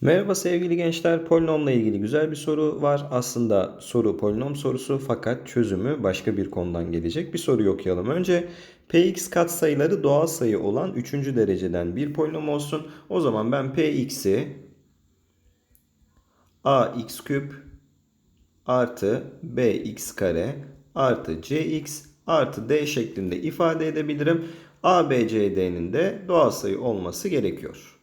Merhaba sevgili gençler. Polinomla ilgili güzel bir soru var. Aslında soru polinom sorusu fakat çözümü başka bir konudan gelecek. Bir soruyu okuyalım. Önce px katsayıları doğal sayı olan 3. dereceden bir polinom olsun. O zaman ben px'i ax küp artı bx kare artı cx artı d şeklinde ifade edebilirim. ABCD'nin de doğal sayı olması gerekiyor.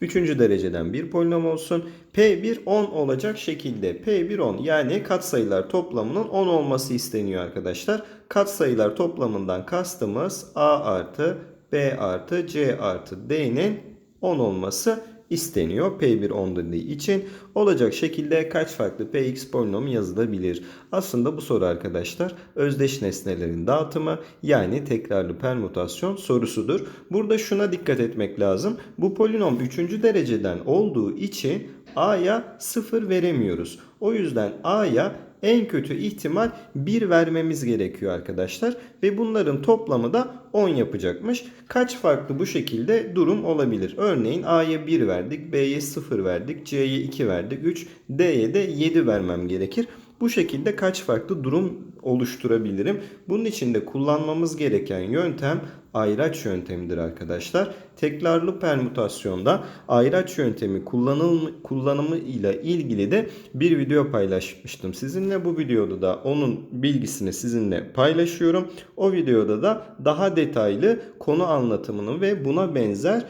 Üçüncü dereceden bir polinom olsun. P1 10 olacak şekilde. P1 10 yani katsayılar toplamının 10 olması isteniyor arkadaşlar. Katsayılar toplamından kastımız A artı B artı C artı D'nin 10 olması isteniyor. P1 10 dediği için olacak şekilde kaç farklı Px polinomu yazılabilir? Aslında bu soru arkadaşlar özdeş nesnelerin dağıtımı yani tekrarlı permütasyon sorusudur. Burada şuna dikkat etmek lazım. Bu polinom 3. dereceden olduğu için A'ya 0 veremiyoruz. O yüzden A'ya en kötü ihtimal 1 vermemiz gerekiyor arkadaşlar. Ve bunların toplamı da 10 yapacakmış. Kaç farklı bu şekilde durum olabilir? Örneğin A'ya 1 verdik, B'ye 0 verdik, C'ye 2 verdik, 3, D'ye de 7 vermem gerekir. Bu şekilde kaç farklı durum oluşturabilirim? Bunun için de kullanmamız gereken yöntem ayraç yöntemidir arkadaşlar. Tekrarlı permütasyonda ayraç yöntemi kullanım, kullanımı ile ilgili de bir video paylaşmıştım sizinle. Bu videoda da onun bilgisini sizinle paylaşıyorum. O videoda da daha detaylı konu anlatımını ve buna benzer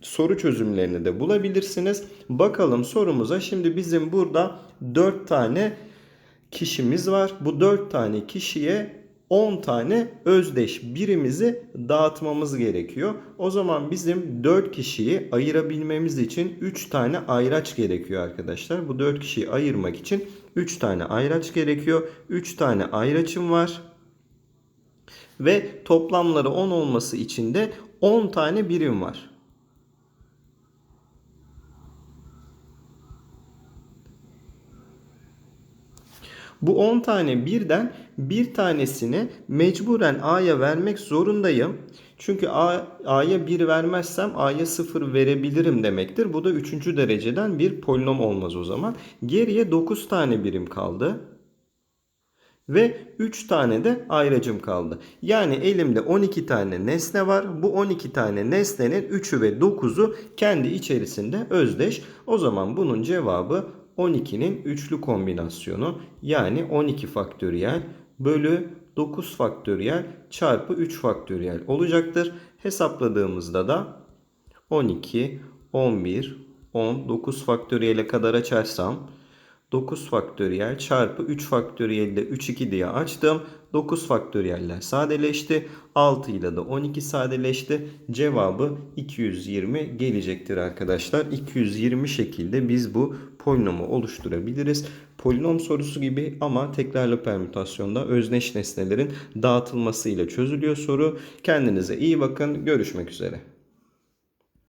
soru çözümlerini de bulabilirsiniz. Bakalım sorumuza şimdi bizim burada 4 tane kişimiz var. Bu 4 tane kişiye 10 tane özdeş birimizi dağıtmamız gerekiyor. O zaman bizim 4 kişiyi ayırabilmemiz için 3 tane ayraç gerekiyor arkadaşlar. Bu 4 kişiyi ayırmak için 3 tane ayraç gerekiyor. 3 tane ayraçım var. Ve toplamları 10 olması için de 10 tane birim var. Bu 10 tane birden bir tanesini mecburen A'ya vermek zorundayım. Çünkü A'ya 1 vermezsem A'ya 0 verebilirim demektir. Bu da 3. dereceden bir polinom olmaz o zaman. Geriye 9 tane birim kaldı. Ve 3 tane de ayracım kaldı. Yani elimde 12 tane nesne var. Bu 12 tane nesnenin 3'ü ve 9'u kendi içerisinde özdeş. O zaman bunun cevabı 12'nin üçlü kombinasyonu yani 12 faktöriyel bölü 9 faktöriyel çarpı 3 faktöriyel olacaktır. Hesapladığımızda da 12, 11, 10, 9 faktöriyele kadar açarsam 9 faktöriyel çarpı 3 faktöriyel de 3 2 diye açtım. 9 faktöriyeller sadeleşti. 6 ile de 12 sadeleşti. Cevabı 220 gelecektir arkadaşlar. 220 şekilde biz bu polinomu oluşturabiliriz. Polinom sorusu gibi ama tekrarlı permütasyonda özneş nesnelerin dağıtılmasıyla çözülüyor soru. Kendinize iyi bakın. Görüşmek üzere.